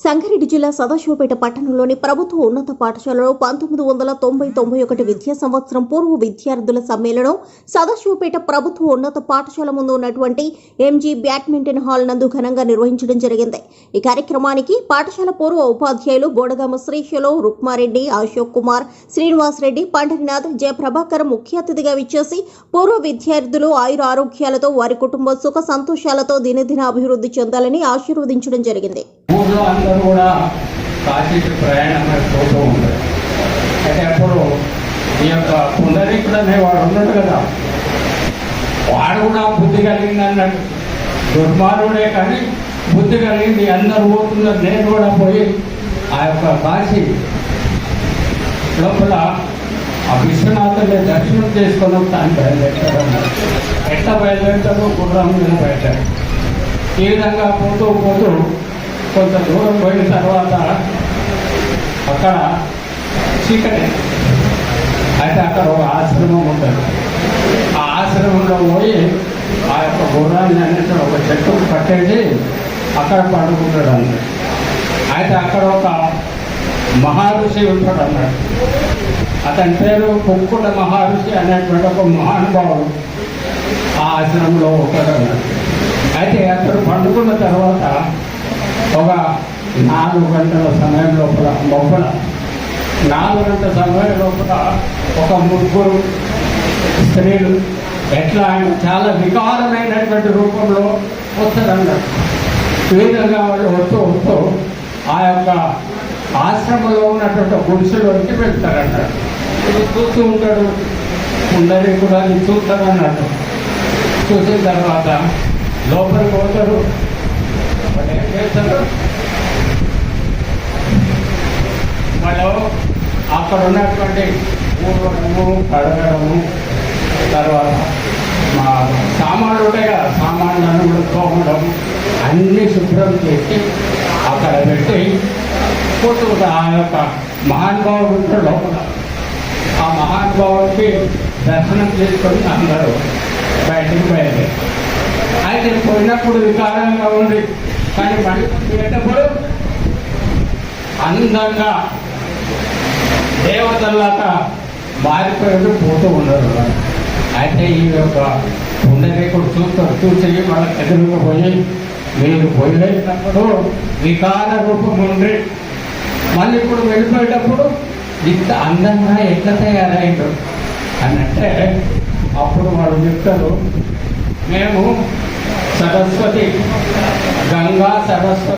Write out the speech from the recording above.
సంగారెడ్డి జిల్లా సదాశివపేట పట్టణంలోని ప్రభుత్వ ఉన్నత పాఠశాలలో పంతొమ్మిది వందల తొంభై తొంభై ఒకటి విద్యా సంవత్సరం పూర్వ విద్యార్థుల సమ్మేళనం సదాశివపేట ప్రభుత్వ ఉన్నత పాఠశాల ముందు ఉన్నటువంటి ఎంజీ బ్యాడ్మింటన్ హాల్ నందు ఘనంగా నిర్వహించడం జరిగింది. ఈ కార్యక్రమానికి పాఠశాల పూర్వ ఉపాధ్యాయులు బోడగామ శ్రీశైలం రుక్మారెడ్డి అశోక్ కుమార్ శ్రీనివాస్ రెడ్డి పండరినాథ్ జయప్రభాకర్ ముఖ్య అతిథిగా విచ్చేసి పూర్వ విద్యార్థులు ఆయుర ఆరోగ్యాలతో వారి కుటుంబ సుఖ సంతోషాలతో దినదిన అభివృద్ధి చెందాలని ఆశీర్వదించడం జరిగింది. అందరూ కూడా కాశీకి ప్రయాణం పోతూ ఉంటారు. అయితే అప్పుడు ఈ యొక్క పుండరీకుడు అనేవాడు ఉన్నాడు కదా. వాడు కూడా బుద్ధి కలిగింది అన్నాడు. దుర్మార్గుడే కానీ బుద్ధి కలిగింది. అందరూ పోతున్నారు. నేను కూడా పోయి ఆ యొక్క కాశీ లోపల ఆ విశ్వనాథుని దర్శనం చేసుకొని తాను బయలుదేరాడు అన్నాడు. ఎట్లా బయలుదేరుతాడో గుర్రం మీద బయట ఈ విధంగా పోతూ పోతూ కొంత దూరం పోయిన తర్వాత అక్కడ చీకటి. అయితే అక్కడ ఒక ఆశ్రమం ఉంటుంది. ఆ ఆశ్రమంలో పోయి ఆ యొక్క గుర్రాన్ని అనేది ఒక చెట్టు కట్టేసి అక్కడ పండుకుంటాడు అన్నాడు అయితే అక్కడ ఒక మహర్షి ఉంటాడు అన్నాడు అతని పేరు కుక్కుట మహర్షి అనేటువంటి ఒక మహానుభావుడు ఆ ఆశ్రమంలో ఒకడు అన్నాడు అయితే అతడు పండుకున్న తర్వాత ఒక నాలుగు గంటల సమయం లోపల లోపల నాలుగు గంటల సమయం లోపల ఒక ముగ్గురు స్త్రీలు ఎట్లా ఆయన చాలా వికారమైనటువంటి రూపంలో వస్తారన్నారు ఈ విధంగా వాళ్ళు వస్తూ వస్తూ ఆ యొక్క ఆశ్రమంలో ఉన్నటువంటి గుడిసెలోకి వెళ్తారన్నాడు ఇది చూస్తూ ఉంటాడు ఉండని కూడా అది చూసిన తర్వాత లోపలికి పోతారు. చేస్తారు. వాళ్ళు అక్కడ ఉన్నటువంటి ఊరడము కడగడము తర్వాత మా సామాన్లు ఉంటాయి కదా సామాన్లను కూడా తోమడం అన్నీ శుభ్రం చేసి అక్కడ పెట్టి పోతూ ఆ యొక్క మహానుభావుడు ఉంటాడు లోపల. ఆ మహానుభావుడికి దర్శనం చేసుకొని అందరూ బయటకు బయలుదేరి అయితే పోయినప్పుడు వికారంగా ఉండి కానీ మళ్ళీ పోయేటప్పుడు అందంగా దేవతల్లాగా మారిపోయి పోతూ ఉండరు అయితే ఈ యొక్క ఉండలేకుడు చూస్తారు చూసి వాళ్ళకి ఎదురుగా పోయి మీరు పోయేటప్పుడు వికార రూపం ఉండి మళ్ళీ ఇప్పుడు వెళ్ళిపోయేటప్పుడు ఇంత అందంగా ఎట్లా తయారైండు అని అంటే అప్పుడు వాళ్ళు చెప్తారు మేము सरस्वती. गंगा सरस्वती.